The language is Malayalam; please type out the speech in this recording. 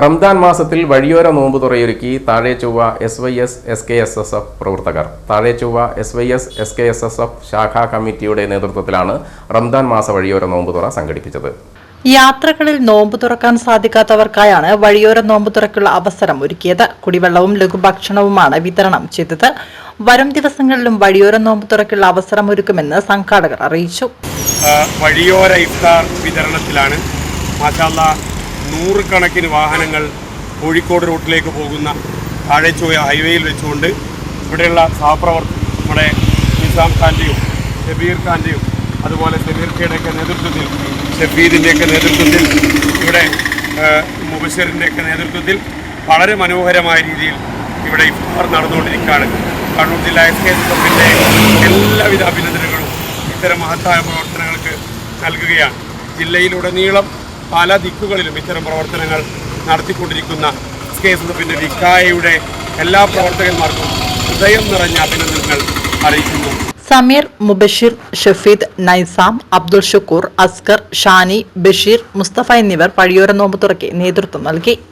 റംദാൻ മാസത്തിൽ വഴിയോര നോമ്പ് തുറയൊരുക്കി താഴെ Chovva S Y S S K S S F പ്രവർത്തകർ. താഴെ Chovva S Y S S K S S F ശാഖാ കമ്മിറ്റിയുടെ നേതൃത്വത്തിലാണ് റംദാൻ മാസ വഴിയോര നോമ്പ് തുറ സംഘടിപ്പിച്ചത്. യാത്രകളിൽ നോമ്പ് തുറക്കാൻ സാധിക്കാത്തവർക്കായാണ് വഴിയോര നോമ്പ് തുറക്കുള്ള അവസരം ഒരുക്കിയത്. കുടിവെള്ളവും ലഘുഭക്ഷണവുമാണ് വിതരണം ചെയ്തത്. വരും ദിവസങ്ങളിലും വഴിയോര നോമ്പ് തുറക്കുള്ള അവസരം ഒരുക്കുമെന്ന് സംഘാടകർ അറിയിച്ചു. വഴിയോര ഇഫ്താർ വിതരണത്തിലാണ്. മാഷാല്ല നൂറുകണക്കിന് വാഹനങ്ങൾ കോഴിക്കോട് റൂട്ടിലേക്ക് പോകുന്ന താഴെച്ചോയ ഹൈവേയിൽ വെച്ചുകൊണ്ട് ഇവിടെയുള്ള സഹപ്രവർത്തകർ നമ്മുടെ നിസാം ഖാന്റെയും ഷബീർ ഖാന്റെയും അതുപോലെ ഷബീർ ഖയുടെയൊക്കെ നേതൃത്വത്തിൽ ഷഫീദിന്റെയൊക്കെ നേതൃത്വത്തിൽ ഇവിടെ മുബശ്ശറിന്റെയൊക്കെ നേതൃത്വത്തിൽ വളരെ മനോഹരമായ രീതിയിൽ ഇവിടെ ഇഫ്താർ നടന്നുകൊണ്ടിരിക്കുകയാണ്. കണ്ണൂർ ജില്ലാ എസ് കെ എസ് എഫിന്റെ എല്ലാവിധ അഭിനന്ദനങ്ങളും ഇത്തരം മഹത്തായ പ്രവർത്തനങ്ങൾക്ക് നൽകുകയാണ്. ജില്ലയിലുടനീളം പല ദിക്കുകളിലും ഇത്തരം പ്രവർത്തനങ്ങൾ നടത്തിക്കൊണ്ടിരിക്കുന്ന കേസ് എസ് വിക്കായയുടെ എല്ലാ പ്രവർത്തകന്മാർക്കും ഹൃദയം നിറഞ്ഞ അഭിനന്ദനങ്ങൾ അറിയിക്കുന്നു. സമീർ മുബഷിർ ഷഫീദ് നൈസാം അബ്ദുൾ ഷുക്കൂർ അസ്കർ ഷാനി ബഷീർ മുസ്തഫ എന്നിവർ പഴിയോര നോമ്പ് തുറക്കി നേതൃത്വം നൽകി.